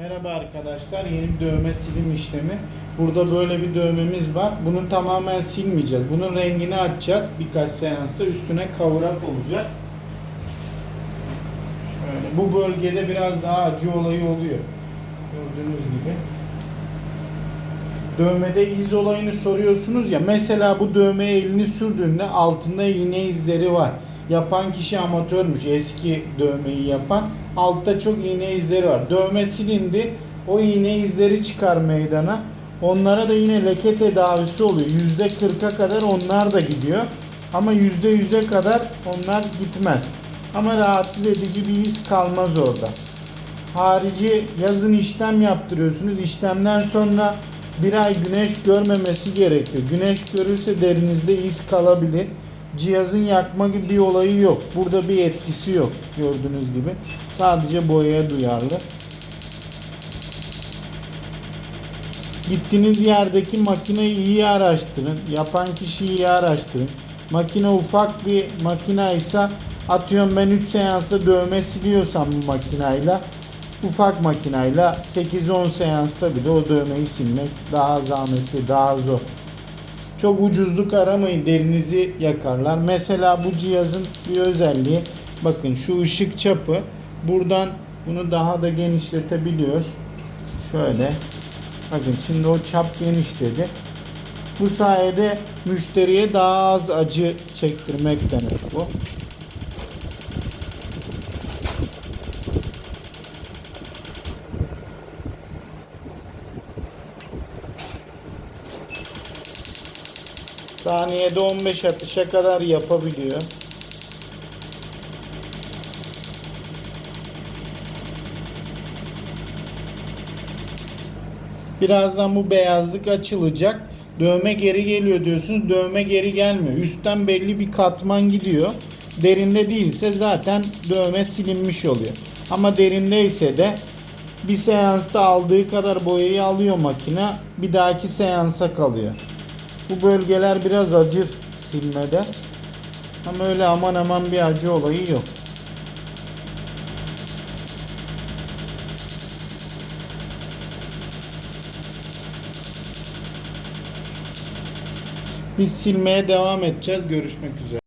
Merhaba arkadaşlar. Yeni bir dövme silim işlemi. Burada böyle bir dövmemiz var. Bunu tamamen silmeyeceğiz. Bunun rengini açacağız. Birkaç seansta üstüne up olacak. Şöyle. Bu bölgede biraz daha acı olayı oluyor. Gördüğünüz gibi. Dövmede iz olayını soruyorsunuz ya. Mesela bu dövmeye elini sürdüğünde altında iğne izleri var. Yapan kişi amatörmüş. Eski dövmeyi yapan. Altta çok iğne izleri var. Dövme silindi. O iğne izleri çıkar meydana. Onlara da yine leke tedavisi oluyor. %40'a kadar onlar da gidiyor. Ama %100'e kadar onlar gitmez. Ama rahatsız edici bir iz kalmaz orada. Harici yazın işlem yaptırıyorsunuz. İşlemden sonra bir ay güneş görmemesi gerekiyor. Güneş görürse derinizde iz kalabilir. Cihazın yakma gibi bir olayı yok. Burada bir etkisi yok gördüğünüz gibi. Sadece boyaya duyarlı. Gittiğiniz yerdeki makineyi iyi araştırın. Yapan kişiyi iyi araştırın. Makine ufak bir makine ise atıyorum ben 3 seansta dövme siliyorsam bu makinayla ufak makinayla 8-10 seansta bile o dövmeyi silmek daha zahmetli, daha zor. Çok ucuzluk aramayın derinizi yakarlar. Mesela bu cihazın bir özelliği bakın şu ışık çapı buradan bunu daha da genişletebiliyoruz. Şöyle bakın şimdi o çap genişledi. Bu sayede müşteriye daha az acı çektirmek demek bu. Saniyede 15 atışa kadar yapabiliyor. Birazdan bu beyazlık açılacak. Dövme geri geliyor diyorsunuz. Dövme geri gelmiyor. Üstten belli bir katman gidiyor. Derinde değilse zaten dövme silinmiş oluyor. Ama derindeyse de bir seansta aldığı kadar boyayı alıyor makine. Bir dahaki seansa kalıyor. Bu bölgeler biraz acı silmede. Ama öyle aman aman bir acı olayı yok. Biz silmeye devam edeceğiz. Görüşmek üzere.